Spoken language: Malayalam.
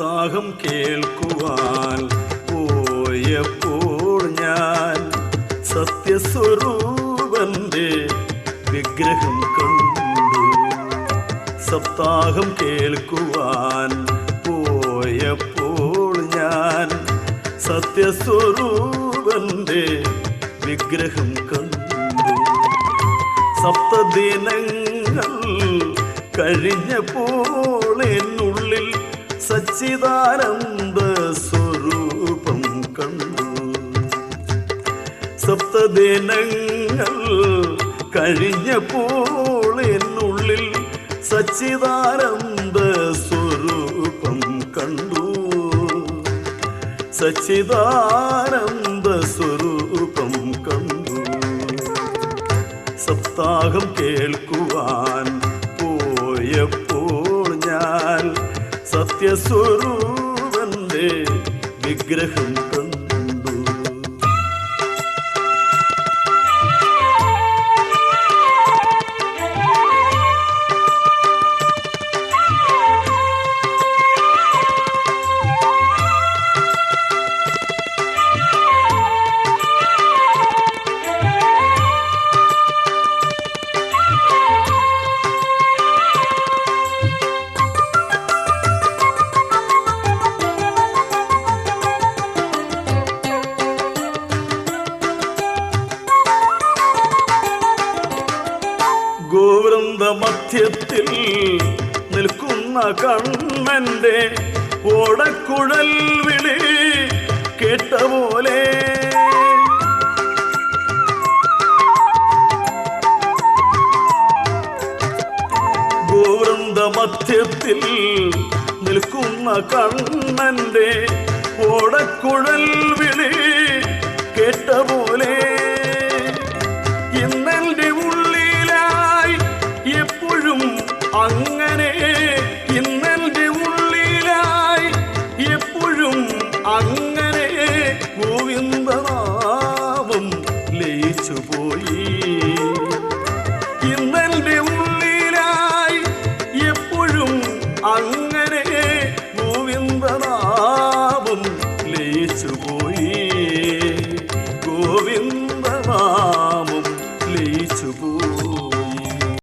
സപ്താഹം കേൾക്കുവാൻ പോയപ്പോൾ ഞാൻ സത്യസ്വരൂപന്റെ വിഗ്രഹം കണ്ടു. സപ്താഹം കേൾക്കുവാൻ പോയപ്പോൾ ഞാൻ സത്യസ്വരൂപന്റെ വിഗ്രഹം കണ്ടു. സപ്തദിനങ്ങൾ കഴിഞ്ഞപ്പോൾ എന്നുള്ളിൽ സച്ചിദാനന്ദ സ്വരൂപം കണ്ടു. സപ്തദിനങ്ങൾ കഴിഞ്ഞപ്പോൾ എന്നുള്ളിൽ സച്ചിദാനന്ദ സ്വരൂപം കണ്ടു. സച്ചിദാനന്ദ സ്വരൂപം കണ്ടു. സപ്താഹം കേൾക്കുവാൻ പോയപ്പോൾ സത്യസ്വരൂപന്റെ വിഗ്രഹം മധ്യത്തിൽ നിൽക്കുന്ന കണ്ണന്റെ ഓടക്കുഴൽ വിളി കേട്ട പോലെ ഗോവൃന്ദ മധ്യത്തിൽ നിൽക്കുന്ന കണ്ണന്റെ ഓടക്കുഴൽ വിളി കേട്ട പോലെ അങ്ങനെ ഇന്നെന്റെ ഉള്ളിലായി എപ്പോഴും അങ്ങനെ ഗോവിന്ദനാമം ലയിച്ചുപോയി ഇന്നെന്റെ ഉള്ളിലായി എപ്പോഴും അങ്ങനെ ഗോവിന്ദനാമം ലയിച്ചുപോയി